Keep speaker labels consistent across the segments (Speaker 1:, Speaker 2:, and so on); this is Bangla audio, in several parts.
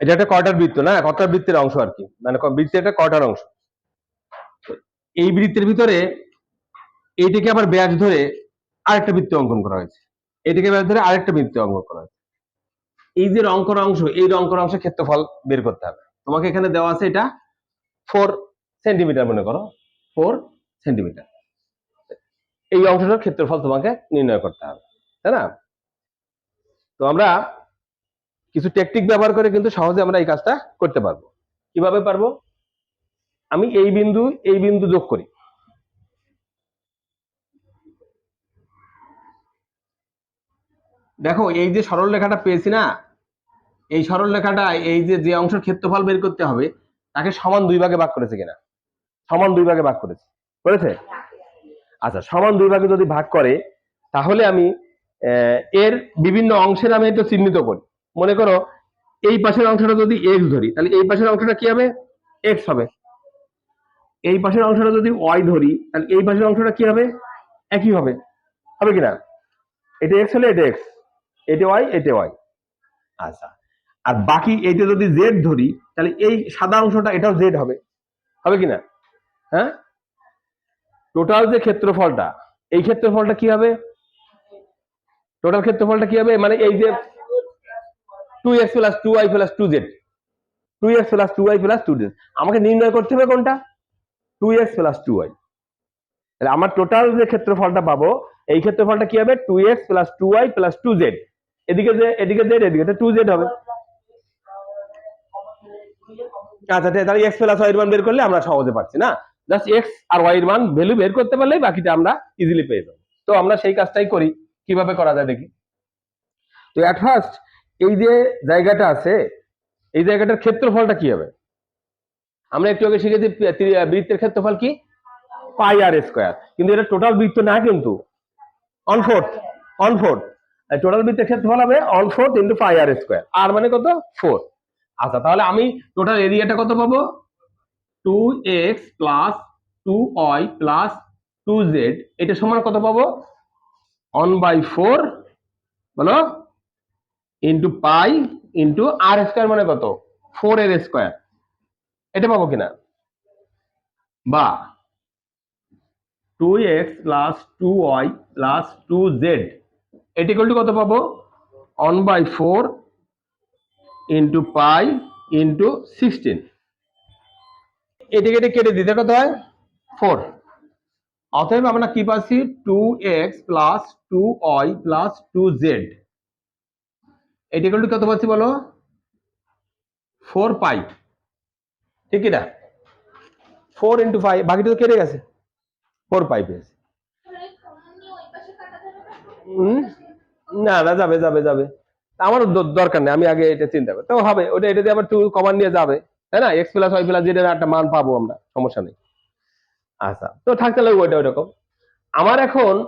Speaker 1: এটা একটা কয়টার বৃত্ত, না? কয়টার বৃত্তের অংশ আর কি। মানে বৃত্তের একটা কয়টার অংশ। এই বৃত্তের ভিতরে এইটাকে আবার ব্যাজ ধরে আরেকটা বৃত্ত অঙ্কন করা হয়েছে। এটাকে ব্যাজ ধরে আরেকটা বৃত্ত অঙ্কন করা হয়েছে। এই যে রং করা অংশ, এই রং করা অংশের ক্ষেত্রফল বের করতে হবে। তোমাকে এখানে দেওয়া আছে এটা ফোর সেন্টিমিটার মনে করো। ফোর সেন্টিমিটার এই অংশটার ক্ষেত্রফল তোমাকে নির্ণয় করতে হবে। তাই না? তো আমরা কিছু টেকটিক ব্যবহার করে কিন্তু সহজে আমরা এই কাজটা করতে পারব। কীভাবে পারব? আমি এই বিন্দু এই বিন্দু যোগ করি। দেখো, এই যে সরল রেখাটা পেয়েছি না, এই সরল রেখাটা, এই যে যে অংশের ক্ষেত্রফল বের করতে হবে, তাকে সমান দুই ভাগে ভাগ করেছে কিনা? সমান দুই ভাগে ভাগ করেছে। করেছে? আচ্ছা সমান দুই ভাগে যদি ভাগ করে, তাহলে আমি এর বিভিন্ন অংশের আমি একটু চিহ্নিত করি। মনে করো, এই পাশের অংশটা যদি এক্স ধরি, তাহলে এই পাশের অংশটা কি হবে? এক্স হবে। এই পাশের অংশটা যদি ওয়াই ধরি, তাহলে এই পাশের অংশটা কি হবে? একই হবে। হবে কিনা? এটা এক্স হলে এটা এক্স এটা ওয়াই এটা ওয়াই আচ্ছা। আর বাকি এইটা যদি জেড ধরি, তাহলে এই সাদা অংশটা এটাও জেড হবে। হবে কিনা? হ্যাঁ? টোটাল যে ক্ষেত্রফলটা, এই ক্ষেত্রফলটা কি হবে? টোটাল ক্ষেত্রফলটা কি হবে? মানে এই যে Z two plus two Y plus two Z আমাকে নির্ণয় করতে হবে কোনটা? Two X plus two Y তাহলে আমার টোটাল যে ক্ষেত্রফলটা পাবো, এই ক্ষেত্রফলটা কি হবে? Two X plus two Y plus two Z এদিকে যে, এদিকে জেড এদিকে টু জেড হবে। আচ্ছা তাহলে এক্স প্লাস ওয়াই এর মান বের করলে আমরা সহজে পাচ্ছি না? জাস্ট এক্স আর ওয়াই এর মান ভ্যালু বের করতে পারলেই বাকিটা আমরা ইজিলি পেয়ে যাব। তো আমরা সেই কাজটাই করি। কীভাবে করা যায় দেখি? তো অ্যাট ফার্স্ট এই যে জায়গাটা আছে, এই জায়গাটার ক্ষেত্রফলটা কি হবে? আমরা একটু আগে শিখেছি বৃত্তের ক্ষেত্রফল কি? Pi r square. কিন্তু এটা টোটাল বৃত্ত না কিন্তু। One fourth one fourth total বৃত্তের ক্ষেত্রফল হবে one fourth into pi r square. R মানে কত? ফোর আচ্ছা তাহলে আমি টোটাল এরিয়াটা কত পাবো? Two X plus two Y plus two Z এটা সমান কত পাবো? ওয়ান বাই ফোর বলো? Into pi into r square মানে কত? ফোর এর স্কোয়ার এটা পাবো কিনা? বা two X plus two Y plus two Z এটি টু কত পাবো? One by four into pi into sixteen এটি কেটে কেটে দিতে কত হয়? ফোর অতএব আমরা কি পাচ্ছি? Two X plus two Y plus two Z কত পাচ্ছি বলো? ফোর পাই ঠিক কিনা ফোর ইন্টু ফাইভ বাকিটা তো কেটে গেছে। ফোর পাই পেয়েছে। না না, যাবে যাবে যাবে। আমারও দ- দরকার নেই, আমি আগে এটা চিন্তা করি। তো হবে, ওটা এটা দিয়ে আবার টু কমান নিয়ে যাবে। তাই না? X plus Y plus Z একটা মান পাবো আমরা, সমস্যা নেই। আচ্ছা তো থাকতে লাগবে ওইটা ওইরকম। আমার এখন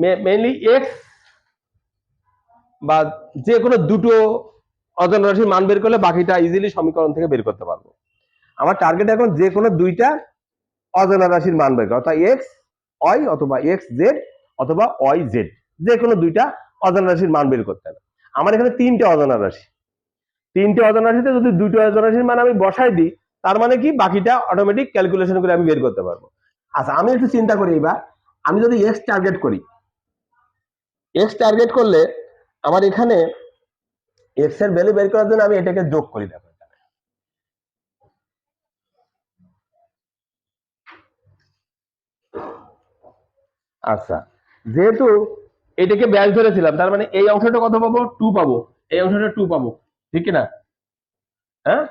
Speaker 1: মেইনলি এক্স বা যে কোনো দুটো অজানা রাশির মান বের করলে বাকিটা ইজিলি সমীকরণ থেকে বের করতে পারব। আমার টার্গেট এখন যে কোনো দুইটা অজানা রাশির মান বের করা, অর্থাৎ এক্স ওয়াই অথবা এক্স জেড অথবা ওয়াই জেড যে কোনো দুইটা অজানা রাশির মান বের করতে হবে। আমার এখানে তিনটে অজানা রাশি। তিনটে অজানা রাশিতে যদি দুটো অজানা রাশির মান আমি বসাই দিই, তার মানে কি? বাকিটা অটোমেটিক ক্যালকুলেশন করে আমি বের করতে পারব। আচ্ছা আমি একটু চিন্তা করি এবার। আমি যদি এক্স টার্গেট করি এক্স টার্গেট করলে আমার এখানে এক্সের ভ্যালু বের করার জন্য আমি এটাকে যোগ করি দেখো আচ্ছা যেহেতু এটাকে ব্যাস ধরেছিলাম, তার মানে এই অংশটা কত পাবো? টু পাবো। এই অংশটা টু পাবো। ঠিক না হ্যাঁ?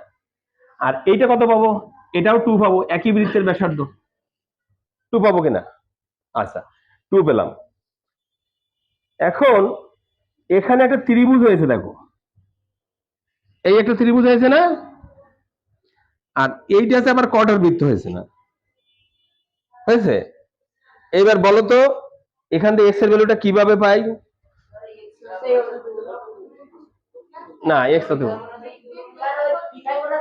Speaker 1: আর এইটা কত পাবো? এটাও টু পাবো। একই বৃত্তের ব্যাসার্ধ। টু পাবো কিনা? আচ্ছা টু পেলাম। এখন এখানে একটা ত্রিভুজ হয়েছে, দেখো। এই একটা ত্রিভুজ হয়েছে না? আর এইটাতে আবার কটার বৃত্ত হয়েছে না? হয়েছে? এইবার বলো তো, এখান থেকে এক্সের ভ্যালুটা কীভাবে পাই? না এক্স হবে।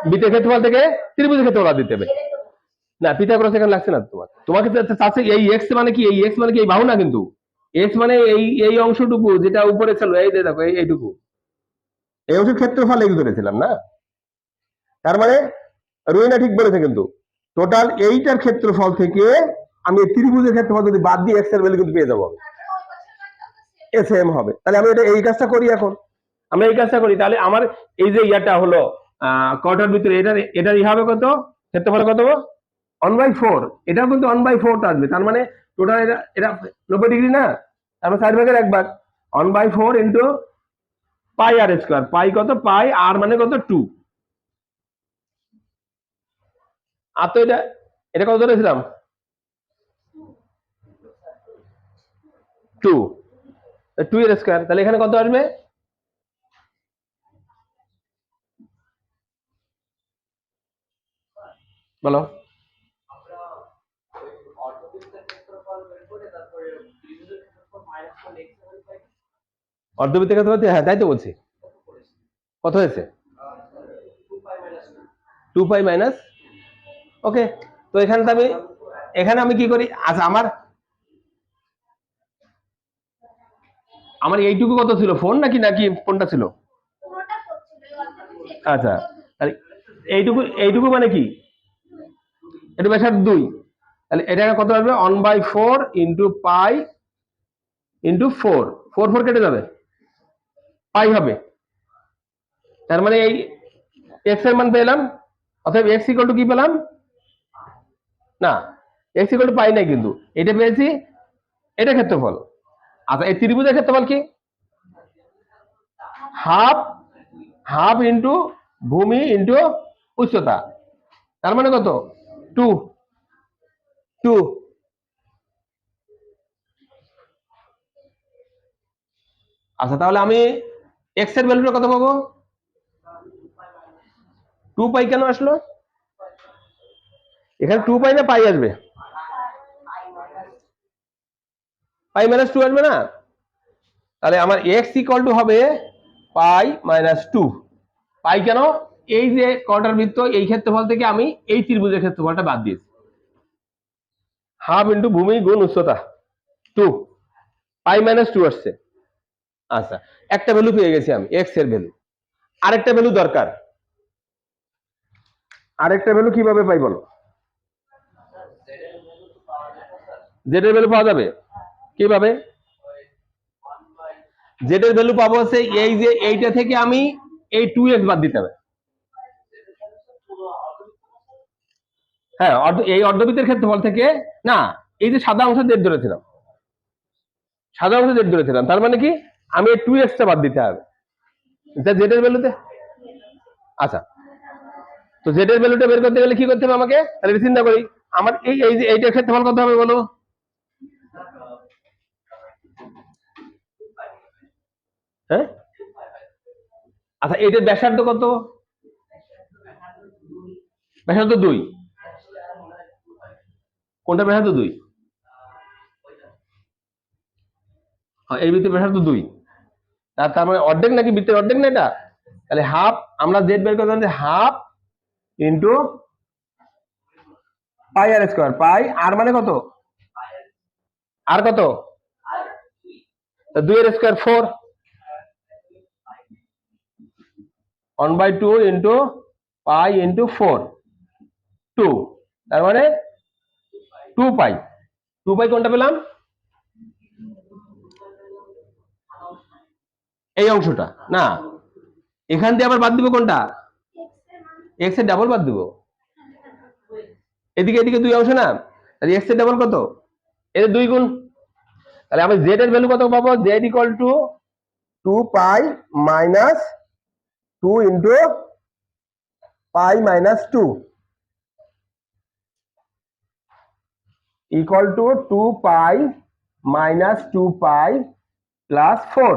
Speaker 1: বৃত্তের ক্ষেত্রফল থেকে ত্রিভুজের ক্ষেত্রফল দিতে হবে। না, পিথাগোরাস এখানে লাগছে না তোমার। তোমাকে তো চাচ্ছে এই এক্স মানে কি? এই এক্স মানে কি? এই বাহু না কিন্তু? এক্স মানে এই এই অংশটুকু যেটা উপরে ছিল এই দেখো এই এইটুকু। এই অংশের ক্ষেত্রফল এক্স ধরেছিলাম না? তার মানে রুইনা ঠিক বলেছে কিন্তু টোটাল এইটার ক্ষেত্রফল থেকে আমি ত্রিভুজের ক্ষেত্রফল যদি বাদ দিয়ে এক্সের ভ্যালু কিন্তু পেয়ে যাব। এস এম হবে। তাহলে আমি এটা এই কাজটা করি এখন। আমরা এই কাজটা করি। তাহলে আমার এই যে ইয়াটা হলো কটার ভিতরে এটা এটার ই হবে কত? ক্ষেত্রফল কত ওয়ান বাই ফোর এটাও কিন্তু ওয়ান বাই ফোর আসবে। তার মানে টোটাল এটা এটা নব্বই ডিগ্রি না? তারপর চার ভাগের এক ভাগ one by four into pi r square pi কত? পাই আর মানে কত? টু আর তো এটা এটা কত ধরেছিলাম টু টু এর স্কোয়ার তাহলে এখানে কত আসবে? বলো
Speaker 2: আমরা ওই অর্ধবৃত্তের ক্ষেত্রফল বের করে তারপরে ত্রিভুজের ক্ষেত্রফল মাইনাস করলে এক্সের পাই
Speaker 1: অর্ধবৃত্তের ক্ষেত্রে হ্যাঁ তাই তো বলছি।
Speaker 2: কত
Speaker 1: হয়েছে?
Speaker 2: টু পাই মাইনাস
Speaker 1: ওকে তো এখানে তো আমি, এখানে আমি কি করি? আচ্ছা আমার আমার এইটুকু কত ছিল ফোন নাকি নাকি কোনটা ছিল? আচ্ছা তাহলে এইটুকু এইটুকু মানে কি? এটা ব্যাসার্ধ দুই। তাহলে এটা কত আসবে? One by four into pi into four four four কেটে যাবে। পাই হবে তার মানে এই এক্সের মান পেলাম, অতএব এক্স ইকুয়াল টু কি পেলাম? না এক্স ইকুয়াল টু পাই নাই কিন্তু। এটা পেয়েছি, এটা ক্ষেত্রফল। আচ্ছা এই ত্রিভুজের ক্ষেত্রফল কি? হাফ হাফ ইন্টু ভূমি ইন্টু উচ্চতা। তার মানে কত? টু টু আচ্ছা তাহলে আমি এক্সের ভ্যালুটা কত পাবো? টু পাই কেন আসলো? এখানে টু পাই না পাই আসবে? পাই মাইনাস টু আসবে না? তাহলে আমার এক্স ইকুয়াল টু হবে পাই মাইনাস টু পাই কেন? এই যে কটার বৃত্ত, এই ক্ষেত্রফল থেকে আমি এই ত্রিভুজের ক্ষেত্রফলটা বাদ দিয়েছি। হাফ ইন্টু ভূমি গুণ উচ্চতা। টু পাই মাইনাস টু আসছে। আচ্ছা একটা ভ্যালু পেয়ে গেছি আমি এক্সের ভ্যালু আরেকটা ভ্যালু দরকার। আরেকটা ভ্যালু কীভাবে পাই বলো? জেড এর ভ্যালু পাওয়া যাবে? কীভাবে? জেড এর ভ্যালু পাবো হচ্ছে এই যে এইটা থেকে আমি এই টু এক্স বাদ দিতে হবে। হ্যাঁ এই অর্ধবৃত্তের ক্ষেত্রফল থেকে, না, এই যে সাদা অংশ জেড ধরেছিলাম। সাদা অংশ জেড ধরেছিলাম, তার মানে কি? আমি টু এক্সটা বাদ দিতে হবে। জেড এর ভ্যালুতে আচ্ছা। তো জেড এর ভ্যালুটা বের করতে গেলে কি করতে হবে আমাকে? তাহলে চিন্তা করি আমার এই এই যে এইটার ক্ষেত্রফল কত হবে বলো? হ্যাঁ? আচ্ছা এইটার ব্যাসার্ধ কত? ব্যাসার্ধ দুই। কোনটা ব্যাসার্ধ দুই? হ্যাঁ, এই বৃত্তের ব্যাসার্ধ দুই। তার তার মানে অর্ধেক নাকি বৃত্তের অর্ধেক না এটা? তাহলে হাফ আমরা জেড বের করতে যে half into pi r square pi r মানে কত? আর কত? দুই এর square four one by two into pi into four two তার মানে টু পাই টু পাই কোনটা পেলাম? এই অংশটা, না। এখান দিয়ে আবার বাদ দিব কোনটা? এক্সের ডাবল বাদ দিব। এদিকে এদিকে দুই অংশ না? তাহলে এক্সের ডাবল কত? এর দুই গুণ। তাহলে আমি জেড এর ভ্যালু কত পাবো? Z equal to two pi minus two into pi minus two equal to two pi minus two pi plus four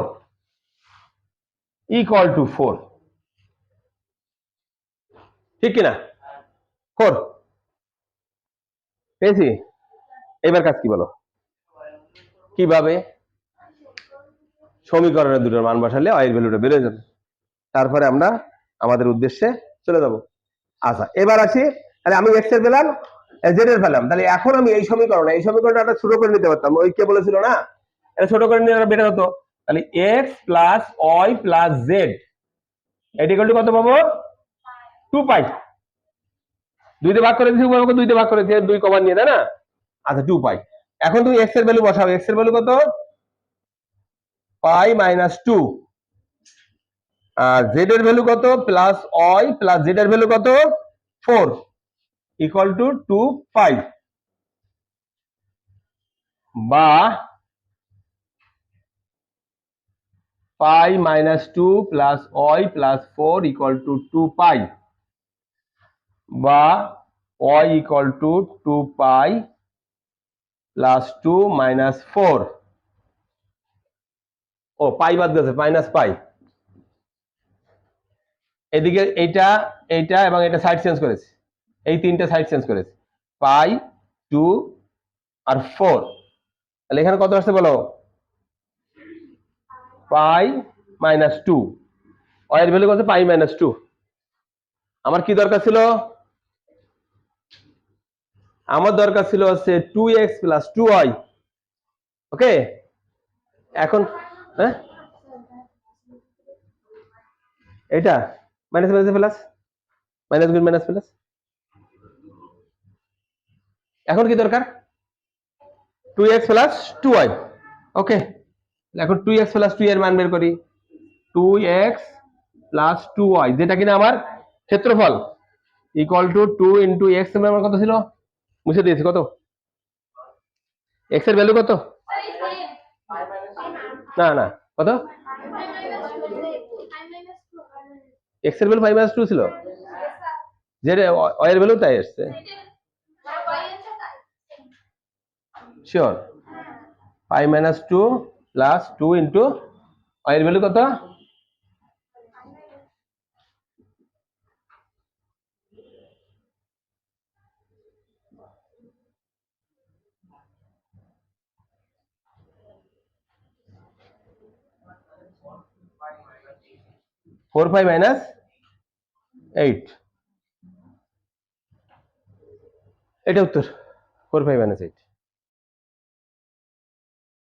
Speaker 1: equal to four ঠিক কিনা? ফোর পেয়েছি? এবার কাজ কি বলো? কীভাবে? সমীকরণের দুটোর মান বসালে অয়ের ভ্যালুটা বেড়ে যাবে। তারপরে আমরা আমাদের উদ্দেশ্যে চলে যাব। আচ্ছা এবার আসি তাহলে আমি এক্সের পেলাম জেড এর পেলাম। তাহলে এখন আমি এই সমীকরণ, এই সমীকরণটা ছোট করে নিতে পারতাম। ওই কে বলেছিল না? এটা ছোট করে নিলে বেটার হতো। তাহলে X plus Y plus Z. এটা ইকুয়াল টু কত পাবো? Two pi. দুইতে ভাগ করে দিয়েছি উভয়পক্ষ দুইতে ভাগ করে দিয়েছি দুই কমান নিয়ে তাই না? আচ্ছা টু পাই। এখন তুমি এক্সের ভ্যালু বসাও এক্সের ভ্যালু কত? পাই মাইনাস টু আর জেড এর ভ্যালু কত? প্লাস ওয়াই প্লাস জেড এর ভ্যালু কত? Four equal to two pi. বা pi minus two plus Y plus four equal to two pi বা Y equal to two pi plus two minus four. O, pi বাদ গেছে, মাইনাস পাই। এদিকে এইটা এইটা এবং এটা সাইড চেঞ্জ করেছে। এই তিনটা সাইড চেঞ্জ করেছে। পাই, টু আর ফোর। তাহলে এখানে কত আসছে বলো? Pi minus two. ওয়ের ভ্যালু কত? Pi minus two. আমার কি দরকার ছিল? আমার দরকার ছিল হচ্ছে two X plus two Y okay এখন হ্যাঁ? এটা মাইনাস মাইনাস প্লাস মাইনাস গুণ মাইনাস প্লাস এখন কি দরকার? Two X plus two Y okay এখন টু এক্স প্লাস টু এর মান বের করি। Two X plus two Y যেটা কিনা আমার ক্ষেত্রফল। ইকুয়াল টু টু ইন্টু এক্সের মান কত ছিল? মুছে দিয়েছি, কত? এক্সের ভ্যালু কত? না না, কত? এক্সের ভ্যালু ফাইভ মাইনাস টু ছিল। যে ওয়াই এর ভ্যালু তাই আসছে। Sure five minus two plus two into Y এর ভ্যালু কত? ফোর ফাইভ মাইনাস এইট এটা উত্তর। Four five minus eight